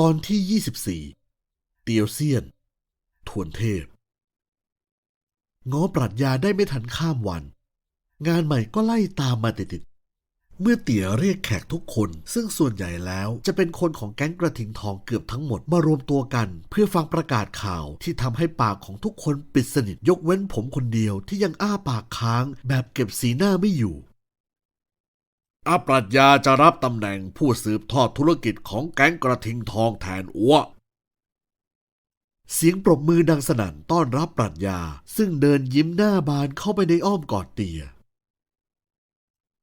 ตอนที่ 24 เตียวเซียน ทวนเทพ ง้อปรัชญาได้ไม่ทันข้ามวัน งานใหม่ก็ไล่ตามมาติดๆเมื่อเตี๋ยเรียกแขกทุกคน ซึ่งส่วนใหญ่แล้วจะเป็นคนของแก๊งกระทิงทองเกือบทั้งหมดมารวมตัวกัน เพื่อฟังประกาศข่าวที่ทำให้ปากของทุกคนปิดสนิทยกเว้นผมคนเดียวที่ยังอ้าปากค้างแบบเก็บสีหน้าไม่อยู่ อาปรัชญาจะรับตำแหน่งผู้สืบทอดธุรกิจของแก๊งกระทิงทองแทนอัวเสียงปรบมือดังสนั่นต้อนรับปรัชญา ซึ่งเดินยิ้มหน้าบานเข้าไปในอ้อมกอดเตีย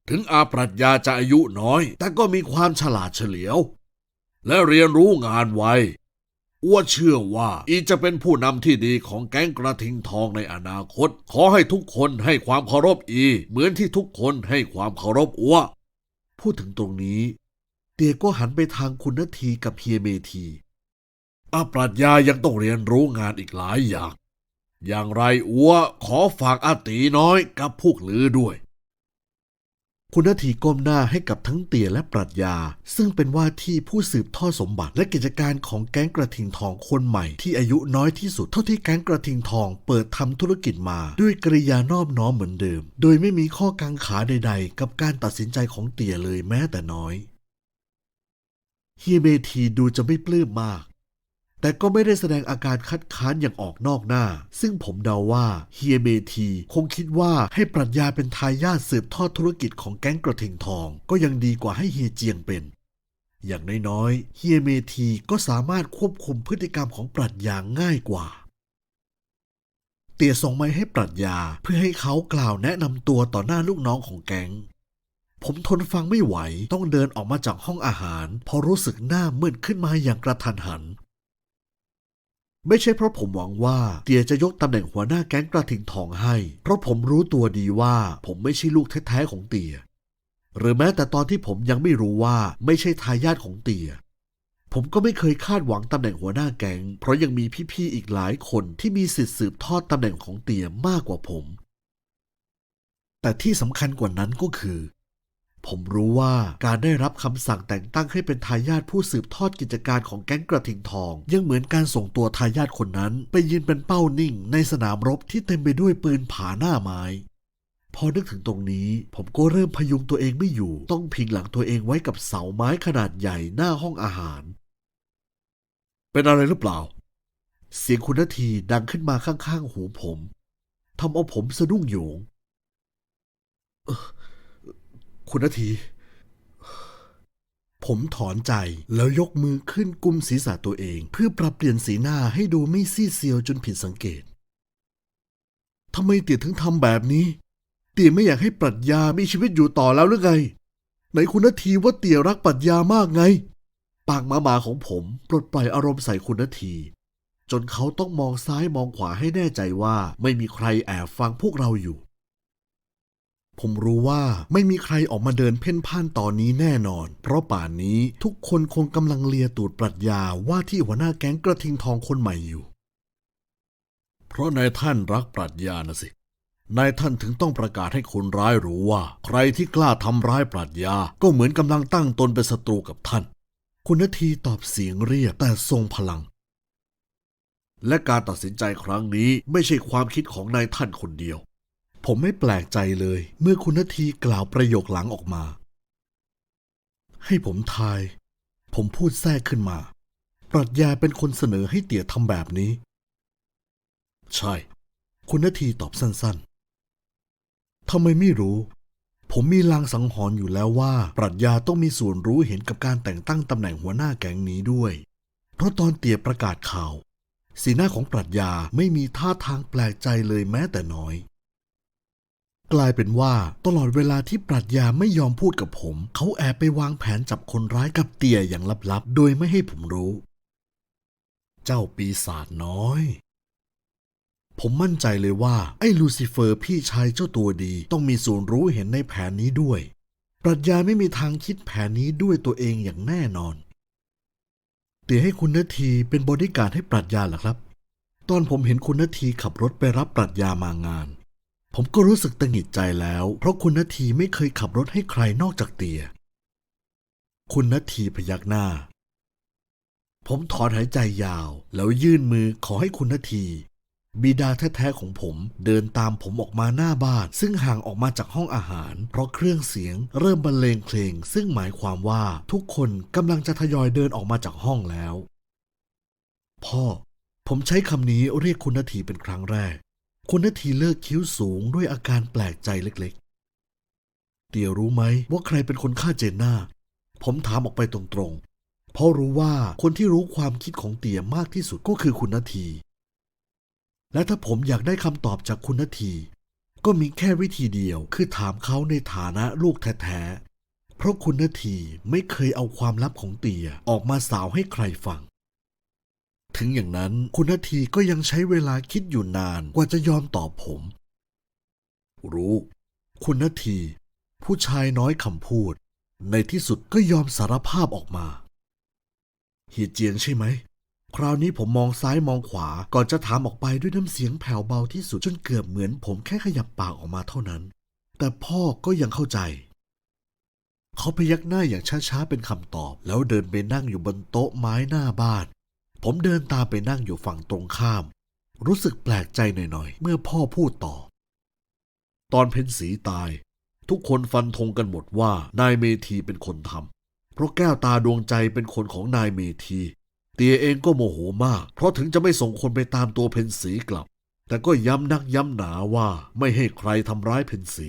ถึงอาปรัชญาจะอายุน้อย แต่ก็มีความฉลาดเฉลียว และเรียนรู้งานไวอ้วเชื่อว่าอีจะเป็นผู้นำที่ดีของแก๊งกระทิงทองในอนาคต ขอให้ทุกคนให้ความเคารพอี เหมือนที่ทุกคนให้ความเคารพอ้ว พูดถึงตรงนี้ เตียก็หันไปทางคุณนาทีกับเฮียเมทีอาปรัชญายังต้องเรียนรู้งานอีกหลายอย่าง อย่างไรอัวขอฝากอาตีน้อยกับพวกลือด้วย คุณนาทีก้มหน้าให้กับทั้งเตี่ยและปรัชญา ซึ่งเป็นว่าที่ผู้สืบทอดสมบัติและกิจการของแก๊งกระทิงทองคนใหม่ที่อายุน้อยที่สุดเท่าที่แก๊งกระทิงทองเปิดทำธุรกิจมาด้วยกริยานอบน้อมเหมือนเดิม โดยไม่มีข้อกังขาใด ๆ กับการตัดสินใจของเตี่ยเลยแม้แต่น้อยเฮียเมทีดูจะไม่ปลื้มมาก แต่ก็ไม่ได้แสดงอาการคัดค้านอย่างออกนอกหน้า ซึ่งผมเดาว่าเฮียเมทีคงคิดว่าให้ปรัชญาเป็นทายาทสืบทอดธุรกิจของแก๊งกระทิงทอง ก็ยังดีกว่าให้เฮียเจียงเป็น อย่างน้อยๆเฮียเมทีก็สามารถควบคุมพฤติกรรมของปรัชญาง่ายกว่า เตี่ยส่งไม้ให้ปรัชญาเพื่อให้เขากล่าวแนะนำตัวต่อหน้าลูกน้องของแก๊งผมทนฟังไม่ไหวต้องเดินออกมาจากห้องอาหารพราะรู้สึกหน้ามืดขึ้นมาอย่างกระทันหัน ไม่ใช่เพราะผมหวังว่าเตียจะยกตำแหน่งหัวหน้าแก๊งกระทิงทองให้ เพราะผมรู้ตัวดีว่าผมไม่ใช่ลูกแท้ๆของเตีย หรือแม้แต่ตอนที่ผมยังไม่รู้ว่าไม่ใช่ทายาทของเตีย ผมก็ไม่เคยคาดหวังตำแหน่งหัวหน้าแก๊ง เพราะยังมีพี่ๆอีกหลายคนที่มีสิทธิ์สืบทอดตำแหน่งของเตียมากกว่าผม แต่ที่สำคัญกว่านั้นก็คือ ผมรู้ว่าการได้รับคำสั่งแต่งตั้งให้เป็นทายาทผู้สืบทอดกิจการของแก๊งกระทิงทอง ยังเหมือนการส่งตัวทายาทคนนั้น ไปยืนเป็นเป้านิ่ง ในสนามรบที่เต็มไปด้วยปืนผาหน้าไม้ พอนึกถึงตรงนี้ ผมก็เริ่มพยุงตัวเองไม่อยู่ ต้องพิงหลังตัวเองไว้กับเสาไม้ขนาดใหญ่หน้าห้องอาหาร เป็นอะไรหรือเปล่า เสียงคุณนาทีดังขึ้นมาข้างๆหูผมทำเอาผมสะดุ้งโยงเอ่อ คุณนาที ผมถอนใจแล้วยกมือขึ้นกุมศีรษะตัวเอง เพื่อปรับเปลี่ยนสีหน้าให้ดูไม่ซีเซียวจนผิดสังเกตทำไมเตี่ยถึงทำแบบนี้ เตี่ยไม่อยากให้ปรัชญามีชีวิตอยู่ต่อแล้วหรือไงไหนคุณนาทีว่าเตี่ยรักปรัชญามากไง ปากมาหมาของผมปลดปล่อยอารมณ์ใส่คุณนาที จนเขาต้องมองซ้ายมองขวาให้แน่ใจว่าไม่มีใครแอบฟังพวกเราอยู่ ผมรู้ว่าไม่มีใครออกมาเดินเพ่นพ่านตอนนี้แน่นอน เพราะป่านนี้ทุกคนคงกำลังเลียตูดปรัชญาว่าที่หัวหน้าแก๊งกระทิงทองคนใหม่อยู่ เพราะนายท่านรักปรัชญานะสิ นายท่านถึงต้องประกาศให้คนร้ายรู้ว่า ใครที่กล้าทำร้ายปรัชญา ก็เหมือนกำลังตั้งตนเป็นศัตรูกับท่าน คุณนาทีตอบเสียงเรียบแต่ทรงพลัง และการตัดสินใจครั้งนี้ไม่ใช่ความคิดของนายท่านคนเดียว ผมไม่แปลกใจเลย เมื่อคุณนาทีกล่าวประโยคหลังออกมา ให้ผมทาย ผมพูดแทรกขึ้นมา ปรัชญาเป็นคนเสนอให้เตี่ยทำแบบนี้ ใช่ คุณนาทีตอบสั้นๆทำไมไม่รู้ ผมมีลางสังหรณ์อยู่แล้วว่า ปรัชญาต้องมีส่วนรู้เห็นกับการแต่งตั้งตำแหน่งหัวหน้าแก๊งนี้ด้วย เพราะตอนเตี่ยประกาศข่าว สีหน้าของปรัชญาไม่มีท่าทางแปลกใจเลยแม้แต่น้อย กลายเป็นว่า ตลอดเวลาที่ปรัชญาไม่ยอมพูดกับผม เขาแอบไปวางแผนจับคนร้ายกับเตี่ยอย่างลับๆ โดยไม่ให้ผมรู้ เจ้าปีศาจน้อย ผมมั่นใจเลยว่า ไอ้ลูซิเฟอร์พี่ชายเจ้าตัวดีต้องมีส่วนรู้เห็นในแผนนี้ด้วย ปรัชญาไม่มีทางคิดแผนนี้ด้วยตัวเองอย่างแน่นอน เตี๋ยให้คุณนาทีเป็นบริการดให้ปรัชญาเหรอครับ ตอนผมเห็นคุณนาทีขับรถไปรับปรัชญามางาน ผมก็รู้สึกตังหิดใจแล้ว เพราะคุณนาทีไม่เคยขับรถให้ใครนอกจากเตีย คุณนาทีพยักหน้า ผมถอนหายใจยาว แล้วยื่นมือขอให้คุณนาที บิดาแท้ๆของผมเดินตามผมออกมาหน้าบ้าน ซึ่งห่างออกมาจากห้องอาหาร เพราะเครื่องเสียงเริ่มบรรเลงเพลง ซึ่งหมายความว่าทุกคนกำลังจะทยอยเดินออกมาจากห้องแล้ว พ่อ ผมใช้คำนี้เรียกคุณนาทีเป็นครั้งแรก คุณนาทีเลิกคิ้วสูงด้วยอาการแปลกใจเล็กๆ เตี่ยรู้ไหมว่าใครเป็นคนฆ่าเจนนาผมถามออกไปตรงๆ เพราะรู้ว่าคนที่รู้ความคิดของเตี่ยมากที่สุดก็คือคุณนาที และถ้าผมอยากได้คำตอบจากคุณนาที ก็มีแค่วิธีเดียวคือถามเขาในฐานะลูกแท้ๆ เพราะคุณนาทีไม่เคยเอาความลับของเตี่ยออกมาสาวให้ใครฟัง ถึงอย่างนั้นคุณนาทีก็ยังใช้เวลาคิดอยู่นานกว่าจะยอมตอบผม รู้ คุณนาที ผู้ชายน้อยคำพูด ในที่สุดก็ยอมสารภาพออกมาเฮียเจียงใช่ไหม คราวนี้ผมมองซ้ายมองขวาก่อนจะถามออกไปด้วยน้ำเสียงแผ่วเบาที่สุดจนเกือบเหมือนผมแค่ขยับปากออกมาเท่านั้น แต่พ่อก็ยังเข้าใจเขาพยักหน้าอย่างช้าๆ เป็นคำตอบ แล้วเดินไปนั่งอยู่บนโต๊ะไม้หน้าบ้าน ผมเดินตามไปนั่งอยู่ฝั่งตรงข้าม รู้สึกแปลกใจหน่อยๆ เมื่อพ่อพูดต่อ ตอนเพ็ญสีตาย ทุกคนฟันธงกันหมดว่านายเมธีเป็นคนทำเพราะแก้วตาดวงใจเป็นคนของนายเมธีเตียเองก็โมโหมาก เพราะถึงจะไม่ส่งคนไปตามตัวเพ็ญสีกลับ แต่ก็ย้ำนักย้ำหนาว่าไม่ให้ใครทำร้ายเพ็ญสี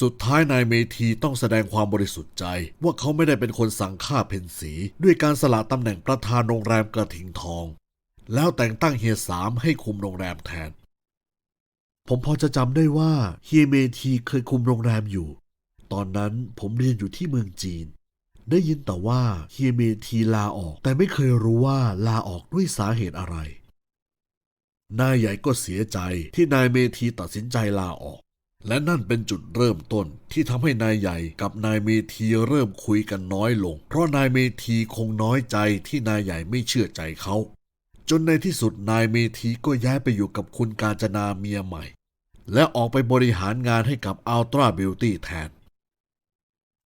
สุดท้ายนายเมธีต้องแสดงความบริสุทธิ์ใจ ว่าเขาไม่ได้เป็นคนสั่งฆ่าเพ็ญสี ด้วยการสละตำแหน่งประธานโรงแรมกระทิงทอง แล้วแต่งตั้งเฮียสามให้คุมโรงแรมแทน ผมพอจะจำได้ว่าเฮียเมธีเคยคุมโรงแรมอยู่ ตอนนั้นผมเรียนอยู่ที่เมืองจีน ได้ยินแต่ว่าเฮียเมธีลาออก แต่ไม่เคยรู้ว่าลาออกด้วยสาเหตุอะไร นายใหญ่ก็เสียใจที่นายเมธีตัดสินใจลาออก และนั่นเป็นจุดเริ่มต้นที่ทำให้นายใหญ่กับนายเมธีเริ่มคุยกันน้อยลง เพราะนายเมธีคงน้อยใจที่นายใหญ่ไม่เชื่อใจเขา จนในที่สุดนายเมธีก็ย้ายไปอยู่กับคุณกาญจนาเมียใหม่ และออกไปบริหารงานให้กับอัลตราบิวตี้แทน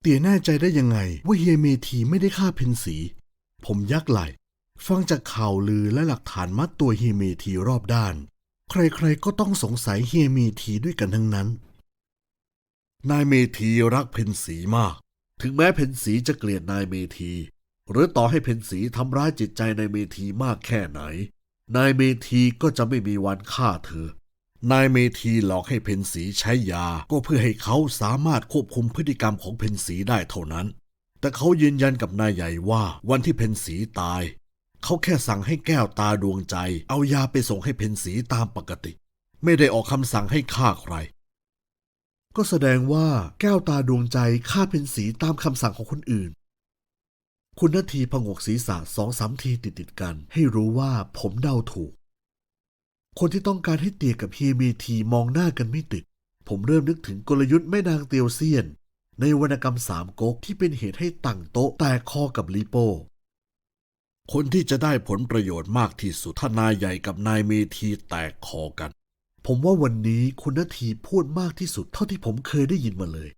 เตี๋ยแน่ใจได้ยังไงว่าเฮียเมธีไม่ได้ฆ่าเพนสี ผมยักไหลฟังจากข่าวลือและหลักฐานมัดตัวเฮียเมธีรอบด้าน ใครๆก็ต้องสงสัยเฮียเมธีด้วยกันทั้งนั้น นายเมธีรักเพนสีมาก ถึงแม้เพนสีจะเกลียดนายเมธี หรือต่อให้เพนสีทำร้ายจิตใจนายเมธีมากแค่ไหน นายเมธีก็จะไม่มีวันฆ่าเธอ นายเมธีหลอกให้เพนสีใช้ยาก็เพื่อให้เขาสามารถควบคุมพฤติกรรมของเพนสีได้เท่านั้น แต่เขายืนยันกับนายใหญ่ว่าวันที่เพนสีตาย เขาแค่สั่งให้แก้วตาดวงใจ เอายาไปส่งให้เพนสีตามปกติ ไม่ได้ออกคำสั่งให้ฆ่าใคร ก็แสดงว่าแก้วตาดวงใจฆ่าเพนสีตามคำสั่งของคนอื่น คุณนาทีพงกศีรษะสองสามทีติดติดกัน ให้รู้ว่าผมเดาถูก คนที่ต้องการให้เตียกับเฮียเมทีมองหน้ากันไม่ติด ผมเริ่มนึกถึงกลยุทธ์แม่นางเตียวเซียน ในวรรณกรรมสามก๊กที่เป็นเหตุให้ตั้งโต๊ะแตกคอกับลีโป้คนที่จะได้ผลประโยชน์มากที่สุดถ้านายใหญ่กับนายเมทีแตกคอกัน ผมว่าวันนี้คุณนาทีพูดมากที่สุดเท่าที่ผมเคยได้ยินมาเลย